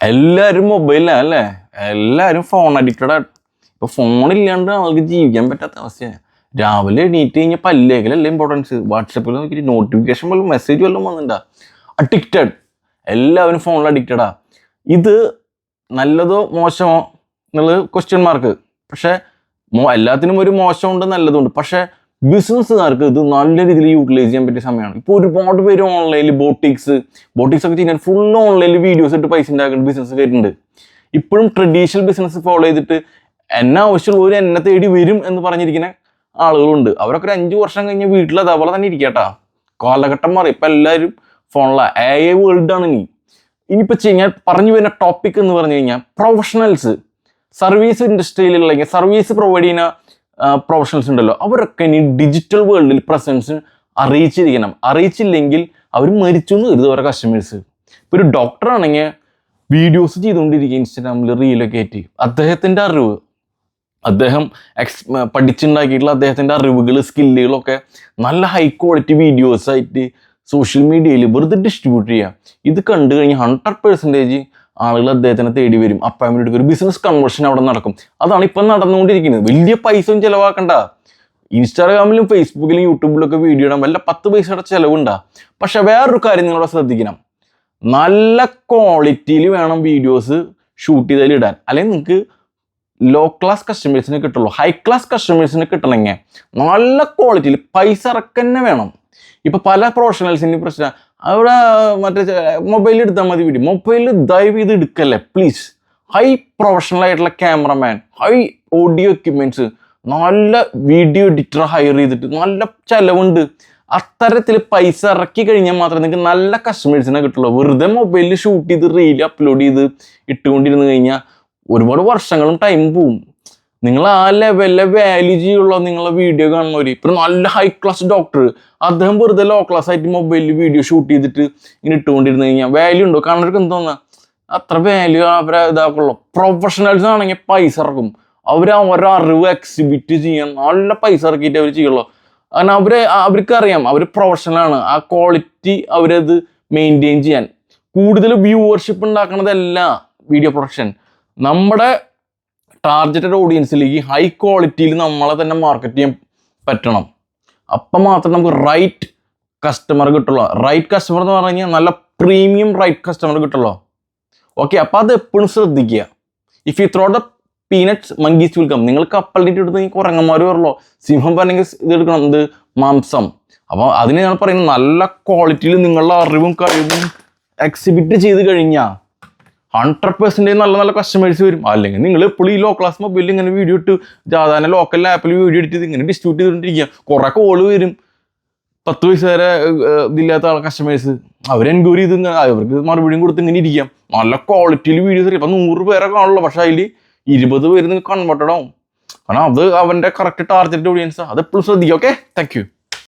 എല്ലാവരും മൊബൈലാണ് അല്ലേ? എല്ലാവരും ഫോൺ അഡിക്റ്റഡ് ഇപ്പൊ ഫോൺ ഇല്ലാണ്ട് ആൾക്ക് ജീവിക്കാൻ പറ്റാത്ത അവസ്ഥയാണ് രാവിലെ എണീറ്റ് കഴിഞ്ഞാൽ പല്ലേക്കലല്ല ഇമ്പോർട്ടൻസ് വാട്സപ്പിൽ നോക്കിയിട്ട് നോട്ടിഫിക്കേഷൻ പോലും മെസ്സേജ് വല്ലതും വന്നിട്ടുണ്ടാ അഡിക്റ്റഡ് എല്ലാവരും ഫോണിൽ അഡിക്റ്റഡാ ഇത് നല്ലതോ മോശമോ? എന്നുള്ളത് ക്വസ്റ്റ്യൻ മാർക്ക് പക്ഷേ എല്ലാത്തിനും ഒരു മോശമുണ്ട് നല്ലതുണ്ട് പക്ഷേ ബിസിനസ്സുകാർക്ക് ഇത് നല്ല രീതിയിൽ യൂട്ടിലൈസ് ചെയ്യാൻ പറ്റിയ സമയമാണ്. ഇപ്പോൾ ഒരുപാട് പേര് ഓൺലൈനിൽ ബോട്ടിക്സ് ബോട്ടിക്സ് ഒക്കെ ചെയ്യാൻ ഫുൾ ഓൺലൈനിൽ വീഡിയോസ് ഇട്ട് പൈസ ഉണ്ടാക്കുന്ന ബിസിനസ് വരുന്നുണ്ട് ഇപ്പോഴും ട്രഡീഷണൽ ബിസിനസ് ഫോളോ ചെയ്തിട്ട് എന്നെ ഒരു എന്നെ തേടി വരും എന്ന് പറഞ്ഞിരിക്കുന്ന ആളുകളുണ്ട്. അവരൊക്കെ ഒരു അഞ്ച് വർഷം കഴിഞ്ഞ് വീട്ടിൽ അതേപോലെ തന്നെ ഇരിക്കട്ടാ കാലഘട്ടം മാറി. ഇപ്പം എല്ലാവരും ഫോണിലാണ് എ വേൾഡ് ആണ് ഇനി. ഇനിയിപ്പോൾ ചെയ്യാൻ പറഞ്ഞു വരുന്ന ടോപ്പിക് എന്ന് പറഞ്ഞു കഴിഞ്ഞാൽ പ്രൊഫഷണൽസ് സർവീസ് ഇൻഡസ്ട്രിയിലുള്ള സർവീസ് പ്രൊവൈഡ് ചെയ്യുന്ന പ്രൊഫഷണൽസ് ഉണ്ടല്ലോ. അവരൊക്കെ ഇനി ഡിജിറ്റൽ വേൾഡിൽ പ്രസൻസ് അറിയിച്ചിരിക്കണം. അറിയിച്ചില്ലെങ്കിൽ അവർ മരിച്ചു എന്ന് കരുതും അവരുടെ കസ്റ്റമേഴ്സ് ഇപ്പോൾ ഒരു ഡോക്ടർ ആണെങ്കിൽ വീഡിയോസ് ചെയ്തുകൊണ്ടിരിക്കുക ഇൻസ്റ്റാഗ്രാമിൽ റീലൊക്കെ ആയിട്ട്. അദ്ദേഹത്തിന്റെ അറിവ്. അദ്ദേഹം എക്സ് പഠിച്ചുണ്ടാക്കിയിട്ടുള്ള അദ്ദേഹത്തിന്റെ അറിവുകൾ സ്കില്ലുകളൊക്കെ നല്ല ഹൈ ക്വാളിറ്റി വീഡിയോസ് ആയിട്ട് സോഷ്യൽ മീഡിയയിൽ വെറുതെ ഡിസ്ട്രിബ്യൂട്ട് ചെയ്യുക. ഇത് കണ്ടു കഴിഞ്ഞാൽ ഹൺഡ്രഡ് പെർസെന്റേജ് ആളുകൾ അദ്ദേഹത്തിനെ തേടി വരും. അപ്പോയിൻമെന്റ് എടുക്കും. ഒരു ബിസിനസ് കൺവേർഷൻ അവിടെ നടക്കും. അതാണ് ഇപ്പം നടന്നുകൊണ്ടിരിക്കുന്നത്. വലിയ പൈസ ഒന്നും ചിലവാക്കണ്ട. ഇൻസ്റ്റാഗ്രാമിലും ഫേസ്ബുക്കിലും യൂട്യൂബിലും ഒക്കെ വീഡിയോ ഇടാൻ വല്ല പത്ത് പൈസയുടെ ചിലവുണ്ടാ. പക്ഷെ വേറൊരു കാര്യം നിങ്ങളവിടെ ശ്രദ്ധിക്കണം. നല്ല ക്വാളിറ്റിയിൽ വേണം വീഡിയോസ് ഷൂട്ട് ചെയ്തതിൽ ഇടാൻ. അല്ലെങ്കിൽ നിങ്ങൾക്ക് ലോ ക്ലാസ് കസ്റ്റമേഴ്സിന് കിട്ടുള്ളൂ. ഹൈ ക്ലാസ് കസ്റ്റമേഴ്സിന് കിട്ടണമെങ്കിൽ നല്ല ക്വാളിറ്റിയിൽ പൈസ ഇറക്കന്നെ വേണം. ഇപ്പൊ പല പ്രൊഫഷണൽസിന് പ്രശ്നം. അവിടെ മറ്റേ മൊബൈലിൽ എടുത്താൽ മതി വീഡിയോ മൊബൈലിൽ ദയവ് ചെയ്ത് എടുക്കല്ലേ പ്ലീസ് ഹൈ പ്രൊഫഷണൽ ആയിട്ടുള്ള ക്യാമറമാൻ ഹൈ ഓഡിയോ എക്യുപ്മെന്റ്സ് നല്ല വീഡിയോ എഡിറ്റർ ഹയർ ചെയ്തിട്ട് നല്ല ചിലവുണ്ട്. അത്തരത്തിൽ പൈസ ഇറക്കി കഴിഞ്ഞാൽ മാത്രമേ നിങ്ങൾക്ക് നല്ല കസ്റ്റമേഴ്സിനെ കിട്ടുള്ളൂ. വെറുതെ മൊബൈലിൽ ഷൂട്ട് ചെയ്ത് റീൽ അപ്ലോഡ് ചെയ്ത് ഇട്ടുകൊണ്ടിരുന്ന് കഴിഞ്ഞാൽ ഒരുപാട് വർഷങ്ങളും ടൈം പോവും. നിങ്ങൾ ആ ലെവലിലെ വാല്യൂ ചെയ്യുള്ള നിങ്ങളെ വീഡിയോ കാണുന്നവർ ഇപ്പം നല്ല ഹൈ ക്ലാസ് ഡോക്ടർ അദ്ദേഹം വെറുതെ ലോ ക്ലാസ് ആയിട്ട് മൊബൈലിൽ വീഡിയോ ഷൂട്ട് ചെയ്തിട്ട് ഇങ്ങനെ ഇട്ടുകൊണ്ടിരുന്നു കഴിഞ്ഞാൽ വാല്യൂ ഉണ്ടോ? കാണുന്നവർക്ക് എന്തോന്നാ അത്ര വാല്യൂ അവരെ ഇതാക്കുള്ളൂ. പ്രൊഫഷണൽസ് ആണെങ്കിൽ പൈസ ഇറക്കും. അവർ അവരുടെ അറിവ് എക്സിബിറ്റ് ചെയ്യാൻ നല്ല പൈസ ഇറക്കിയിട്ട് അവർ ചെയ്യുള്ളൂ. കാരണം അവരെ അവർക്ക് അറിയാം. അവർ പ്രൊഫഷണലാണ് ആ ക്വാളിറ്റി അവരത് മെയിന്റെയിൻ ചെയ്യാൻ. കൂടുതൽ വ്യൂവർഷിപ്പ് ഉണ്ടാക്കണതല്ല വീഡിയോ പ്രൊഡക്ഷൻ നമ്മുടെ ടാർഗറ്റഡ് ഓഡിയൻസിലേക്ക് ഹൈ ക്വാളിറ്റിയിൽ നമ്മളെ തന്നെ മാർക്കറ്റ് ചെയ്യാൻ പറ്റണം. അപ്പം മാത്രം നമുക്ക് റൈറ്റ് കസ്റ്റമർ കിട്ടുള്ളൂ. റൈറ്റ് കസ്റ്റമർ എന്ന് പറഞ്ഞു കഴിഞ്ഞാൽ നല്ല പ്രീമിയം റൈറ്റ് കസ്റ്റമർ കിട്ടുള്ളൂ. ഓക്കെ അപ്പം അത് എപ്പോഴും ശ്രദ്ധിക്കുക. If you throw the peanuts monkeys will come നിങ്ങൾ കപ്പലിട്ട് എടുത്ത് കുറങ്ങന്മാർ വരുള്ളൂ സിംഹം പറഞ്ഞെങ്കിൽ ഇത് എടുക്കണം എന്ത് മാംസം. അപ്പോൾ അതിന് ഞാൻ പറയുന്നത് നല്ല ക്വാളിറ്റിയിൽ നിങ്ങളുടെ അറിവും കഴിവും എക്സിബിറ്റ് ചെയ്ത് കഴിഞ്ഞാൽ ഹൺഡ്രഡ് പെർസെന്റേജ് നല്ല നല്ല കസ്റ്റമേഴ്സ് വരും. അല്ലെങ്കിൽ നിങ്ങൾ എപ്പോഴും ഈ ലോ ക്ലാസ് മൊബൈലിൽ ഇങ്ങനെ വീഡിയോ ഇട്ട് സാധാരണ ലോക്കൽ ആപ്പിൽ വീഡിയോ എടുത്ത് ഇങ്ങനെ ഡിസ്ട്രിബ്യൂട്ട് ചെയ്തുകൊണ്ടിരിക്കുക കുറേ കോൾ വരും. പത്ത് പൈസ വരെ ഇതില്ലാത്ത ആൾ കസ്റ്റമേഴ്സ് അവർ എൻക്വയറി ചെയ്ത് അവർക്ക് മറുപടിയും കൊടുത്ത് ഇങ്ങനെ ഇരിക്കാം. നല്ല ക്വാളിറ്റിയിൽ വീഡിയോസ് ഇപ്പം നൂറ് പേരെ കാണുള്ളൂ. പക്ഷേ അതിൽ ഇരുപത് പേര് കൺവേർട്ടഡ് ആവും. കാരണം അത് അവന്റെ കറക്റ്റ് ടാർഗറ്റ് ഓഡിയൻസ് അത് എപ്പോഴും ശ്രദ്ധിക്കുക ഓക്കെ താങ്ക്